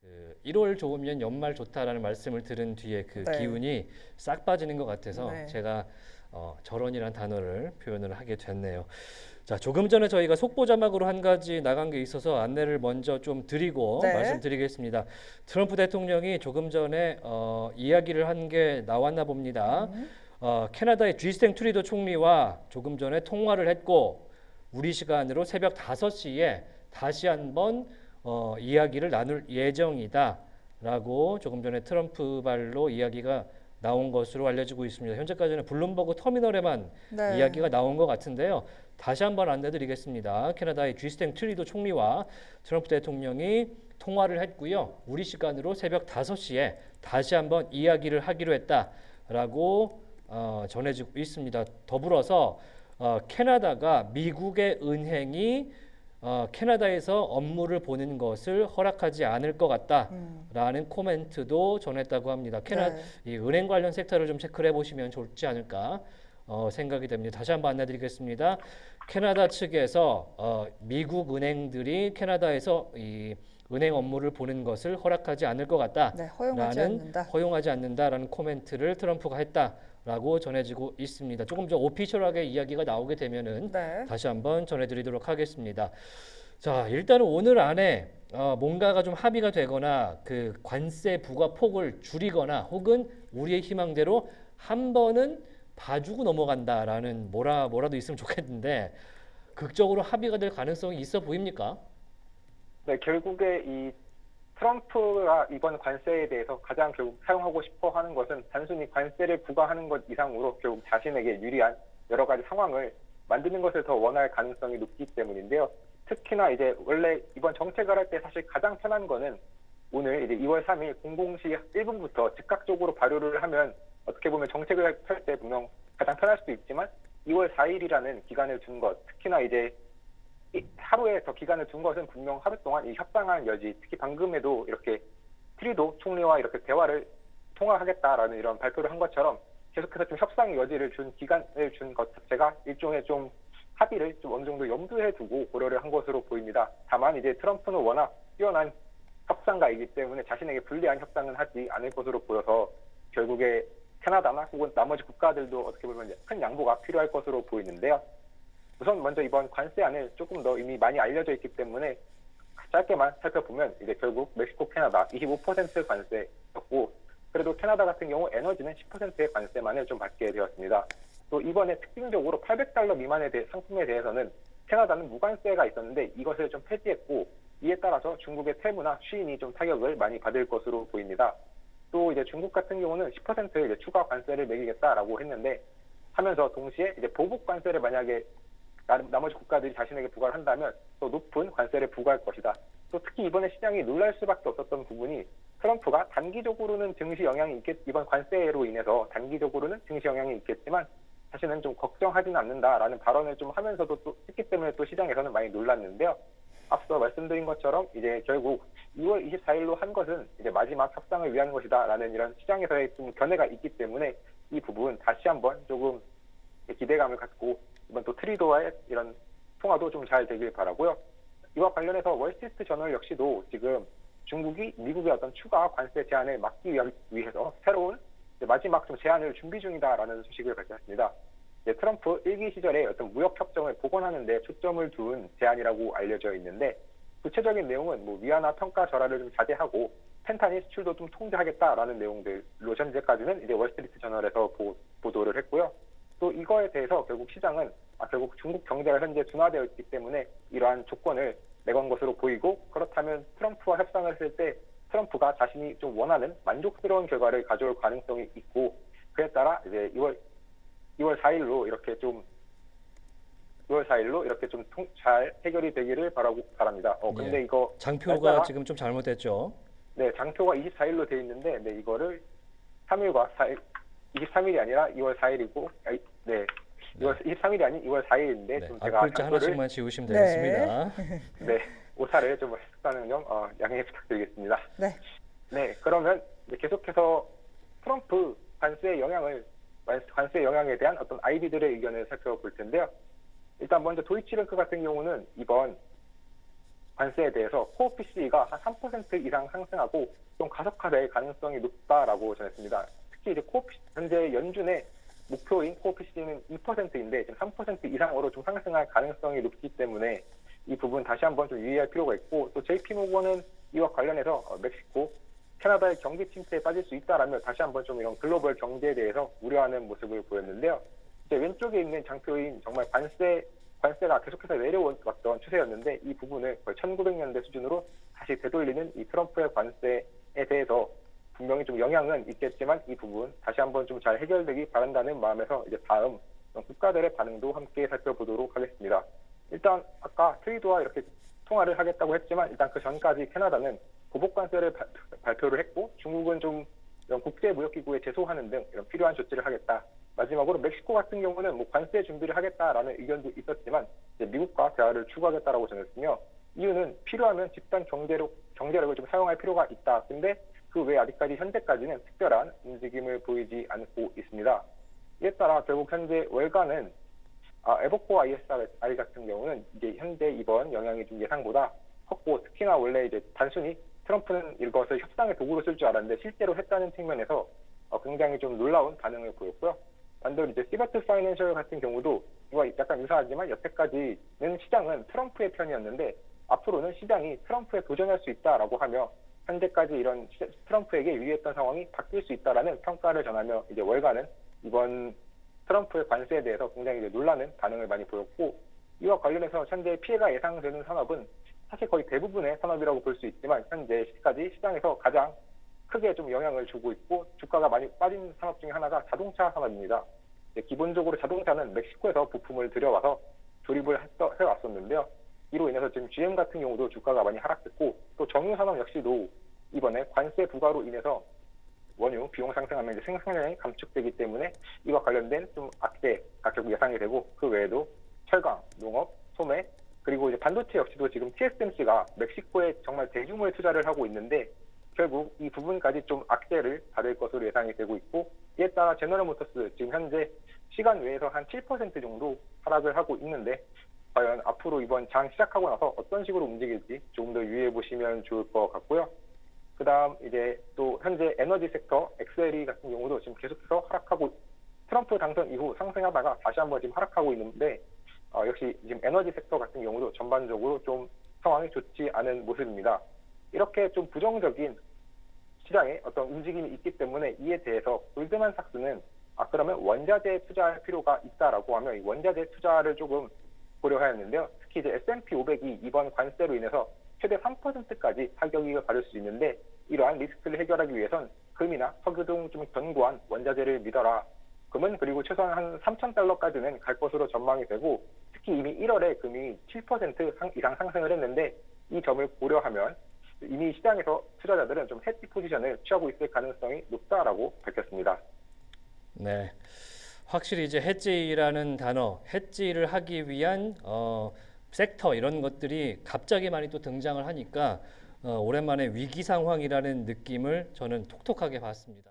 그 1월 좋으면 연말 좋다라는 말씀을 들은 뒤에 그 네. 기운이 싹 빠지는 것 같아서 네. 제가 어, 저런이란 단어를 표현을 하게 됐네요. 자, 조금 전에 저희가 속보 자막으로 한 가지 나간 게 있어서 안내를 먼저 좀 드리고 네. 말씀드리겠습니다. 트럼프 대통령이 조금 전에 어, 이야기를 한 게 나왔나 봅니다. 음. 어, 캐나다의 쥐스탱 트리도 총리와 조금 전에 통화를 했고 우리 시간으로 새벽 5시에 다시 한번 어, 이야기를 나눌 예정이다라고 조금 전에 트럼프 발로 이야기가 나온 것으로 알려지고 있습니다. 현재까지는 블룸버그 터미널에만 네. 이야기가 나온 것 같은데요. 다시 한번 안내드리겠습니다. 캐나다의 쥐스탱 트리도 총리와 트럼프 대통령이 통화를 했고요. 우리 시간으로 새벽 5시에 다시 한번 이야기를 하기로 했다라고 어, 전해지고 있습니다. 더불어서 어, 캐나다가 미국의 은행이 어, 캐나다에서 업무를 보는 것을 허락하지 않을 것 같다라는 음. 코멘트도 전했다고 합니다. 캐나 네. 이 은행 관련 섹터를 좀 체크를 해보시면 좋지 않을까 어, 생각이 됩니다. 다시 한번 안내드리겠습니다. 캐나다 측에서 어, 미국 은행들이 캐나다에서 이 은행 업무를 보는 것을 허락하지 않을 것 같다. 네, 허용하지 라는 않는다. 허용하지 않는다라는 코멘트를 트럼프가 했다라고 전해지고 있습니다. 조금 더 오피셜하게 이야기가 나오게 되면은 네. 다시 한번 전해드리도록 하겠습니다. 자, 일단은 오늘 안에 어, 뭔가가 좀 합의가 되거나 그 관세 부과 폭을 줄이거나 혹은 우리의 희망대로 한 번은 봐주고 넘어간다라는 뭐라 뭐라도 있으면 좋겠는데 극적으로 합의가 될 가능성이 있어 보입니까? 네, 결국에 이 트럼프가 이번 관세에 대해서 가장 결국 사용하고 싶어 하는 것은 단순히 관세를 부과하는 것 이상으로 결국 자신에게 유리한 여러 가지 상황을 만드는 것을 더 원할 가능성이 높기 때문인데요. 특히나 이제 원래 이번 정책을 할 때 사실 가장 편한 거는 오늘 이제 2월 3일 00시 1분부터 즉각적으로 발효를 하면 어떻게 보면 정책을 할 때 분명 가장 편할 수도 있지만 2월 4일이라는 기간을 준 것, 특히나 이제 이 하루에 더 기간을 둔 것은 분명 하루 동안 이 협상할 여지, 특히 방금에도 이렇게 트리도 총리와 이렇게 대화를 통화하겠다라는 이런 발표를 한 것처럼 계속해서 좀 협상 여지를 준 기간을 준 것 자체가 일종의 좀 합의를 좀 어느 정도 염두에 두고 고려를 한 것으로 보입니다. 다만 이제 트럼프는 워낙 뛰어난 협상가이기 때문에 자신에게 불리한 협상은 하지 않을 것으로 보여서 결국에 캐나다나 혹은 나머지 국가들도 어떻게 보면 큰 양보가 필요할 것으로 보이는데요. 우선 먼저 이번 관세안을 조금 더 이미 많이 알려져 있기 때문에 짧게만 살펴보면 이제 결국 멕시코, 캐나다 25% 관세였고 그래도 캐나다 같은 경우 에너지는 10%의 관세만을 좀 받게 되었습니다. 또 이번에 특징적으로 800달러 미만의 대- 상품에 대해서는 캐나다는 무관세가 있었는데 이것을 좀 폐지했고 이에 따라서 중국의 태무나 쉬인이 좀 타격을 많이 받을 것으로 보입니다. 또 이제 중국 같은 경우는 10% 이제 추가 관세를 매기겠다라고 했는데 하면서 동시에 이제 보복 관세를 만약에 나- 나머지 국가들이 자신에게 부과를 한다면 또 높은 관세를 부과할 것이다. 또 특히 이번에 시장이 놀랄 수밖에 없었던 부분이 트럼프가 단기적으로는 증시 영향이 있겠 이번 관세로 인해서 단기적으로는 증시 영향이 있겠지만 사실은 좀 걱정하지는 않는다라는 발언을 좀 하면서도 또 했기 때문에 또 시장에서는 많이 놀랐는데요. 앞서 말씀드린 것처럼 이제 결국 2월 24일로 한 것은 이제 마지막 협상을 위한 것이다라는 이런 시장에서의 좀 견해가 있기 때문에 이 부분 다시 한번 조금 기대감을 갖고 이번 또 트리도와의 이런 통화도 좀 잘 되길 바라고요. 이와 관련해서 월스트리트 저널 역시도 지금 중국이 미국의 어떤 추가 관세 제한을 막기 위해서 새로운 마지막 좀 제안을 준비 중이다라는 소식을 발표했습니다. 이제 트럼프 일기 시절에 어떤 무역 협정을 복원하는 데 초점을 둔 제안이라고 알려져 있는데 구체적인 내용은 뭐 위안화 평가 절하를 좀 자제하고 펜타닐 수출도 좀 통제하겠다라는 내용들로 현재까지는 이제 월스트리트 저널에서 보, 보도를 했고요. 또 이거에 대해서 결국 시장은 아, 결국 중국 경제가 현재 둔화되어 있기 때문에 이러한 조건을 내건 것으로 보이고 그렇다면 트럼프와 협상을 했을 때 트럼프가 자신이 좀 원하는 만족스러운 결과를 가져올 가능성이 있고 그에 따라 이제 2월 2월 4일로 이렇게 좀 2월 4일로 이렇게 좀 잘 해결이 되기를 바라고 바랍니다. 어 근데 예. 이거 장표가 날짜가- 지금 좀 잘못됐죠. 네, 장표가 24일로 돼 있는데 네, 이거를 3일과 4일 23일이 아니라 2월 4일이고 네. 2월 23일이 아닌 2월 4일인데 네, 좀 제가 앞글자 장표를 하나씩만 지우시면 네. 되겠습니다. 네, 오사를 좀 식사는 점 어, 양해 부탁드리겠습니다. 네. 네, 그러면 이제 계속해서 트럼프 관세 영향을 관세 영향에 대한 어떤 아이디들의 의견을 살펴볼 텐데요. 일단 먼저 도이치르크 같은 경우는 이번 관세에 대해서 코어 PC가 한 3% 이상 상승하고 좀 가속화될 가능성이 높다라고 전했습니다. 특히 이제 코어 PC, 현재 연준의 목표인 코어 PC는 2%인데 지금 3% 이상으로 좀 상승할 가능성이 높기 때문에 이 부분 다시 한번 좀 유의할 필요가 있고 또 JP 모건은 이와 관련해서 어, 멕시코, 캐나다의 경기 침체에 빠질 수 있다라며 다시 한번 좀 이런 글로벌 경제에 대해서 우려하는 모습을 보였는데요. 이제 왼쪽에 있는 장표인 정말 관세 관세가 계속해서 내려왔던 추세였는데 이 부분을 거의 1900년대 수준으로 다시 되돌리는 이 트럼프의 관세에 대해서 분명히 좀 영향은 있겠지만 이 부분 다시 한번 좀 잘 해결되기 바란다는 마음에서 이제 다음 국가들의 반응도 함께 살펴보도록 하겠습니다. 일단 아까 트위드와 이렇게 통화를 하겠다고 했지만 일단 그 전까지 캐나다는 보복 관세를 발- 발표를 했고 중국은 좀 이런 국제 무역 기구에 제소하는 등 이런 필요한 조치를 하겠다. 마지막으로 멕시코 같은 경우는 뭐 관세 준비를 하겠다라는 의견도 있었지만 미국과 대화를 추구하겠다라고 전했으며 이유는 필요하면 집단 경제력 경제력을 좀 사용할 필요가 있다. 근데 그 외에 아직까지 현재까지는 특별한 움직임을 보이지 않고 있습니다. 이에 따라 결국 현재 월가는 아, 에버코 ISI 같은 경우는 이제 현재 이번 영향이 좀 예상보다 컸고 특히나 원래 이제 단순히 트럼프는 이것을 협상의 도구로 쓸 줄 알았는데 실제로 했다는 측면에서 어, 굉장히 좀 놀라운 반응을 보였고요. 반대로 이제 시버트 파이낸셜 같은 경우도 이와 약간 유사하지만 여태까지는 시장은 트럼프의 편이었는데 앞으로는 시장이 트럼프에 도전할 수 있다라고 하며 현재까지 이런 시- 트럼프에게 유리했던 상황이 바뀔 수 있다라는 평가를 전하며 이제 월가는 이번 트럼프의 관세에 대해서 굉장히 이제 놀라는 반응을 많이 보였고 이와 관련해서 현재 피해가 예상되는 산업은 사실 거의 대부분의 산업이라고 볼 수 있지만 현재까지 시장에서 가장 크게 좀 영향을 주고 있고 주가가 많이 빠진 산업 중에 하나가 자동차 산업입니다. 기본적으로 자동차는 멕시코에서 부품을 들여와서 조립을 해왔었는데요. 이로 인해서 지금 GM 같은 경우도 주가가 많이 하락했고 또 정유 산업 역시도 이번에 관세 부과로 인해서 원유 비용 상승하면 이제 생산량이 감축되기 때문에 이와 관련된 좀 악재가 결국 예상이 되고 그 외에도 철강, 농업, 소매 그리고 이제 반도체 역시도 지금 TSMC가 멕시코에 정말 대규모의 투자를 하고 있는데 결국 이 부분까지 좀 악재를 받을 것으로 예상이 되고 있고 이에 따라 제너럴 모터스 지금 현재 시간 외에서 한 7% 정도 하락을 하고 있는데 과연 앞으로 이번 장 시작하고 나서 어떤 식으로 움직일지 조금 더 유의해 보시면 좋을 것 같고요. 그 다음 이제 또 현재 에너지 섹터 XLE 같은 경우도 지금 계속해서 하락하고 트럼프 당선 이후 상승하다가 다시 한번 지금 하락하고 있는데 어, 역시 지금 에너지 섹터 같은 경우도 전반적으로 좀 상황이 좋지 않은 모습입니다. 이렇게 좀 부정적인 시장에 어떤 움직임이 있기 때문에 이에 대해서 골드만삭스는 아 그러면 원자재에 투자할 필요가 있다라고 하면 이 원자재 투자를 조금 고려하였는데요. 특히 이제 S&P 500이 이번 관세로 인해서 최대 3%까지 타격을 받을 수 있는데 이러한 리스크를 해결하기 위해선 금이나 석유 등 좀 견고한 원자재를 믿어라. 금은 그리고 최소한 한 3천 달러까지는 갈 것으로 전망이 되고 특히 이미 1월에 금이 7% 상- 이상 상승을 했는데 이 점을 고려하면 이미 시장에서 투자자들은 좀 해지 포지션을 취하고 있을 가능성이 높다라고 밝혔습니다. 네. 확실히 이제 해지라는 단어, 해지를 하기 위한 어, 섹터 이런 것들이 갑자기 많이 또 등장을 하니까 어, 오랜만에 위기 상황이라는 느낌을 저는 톡톡하게 받습니다.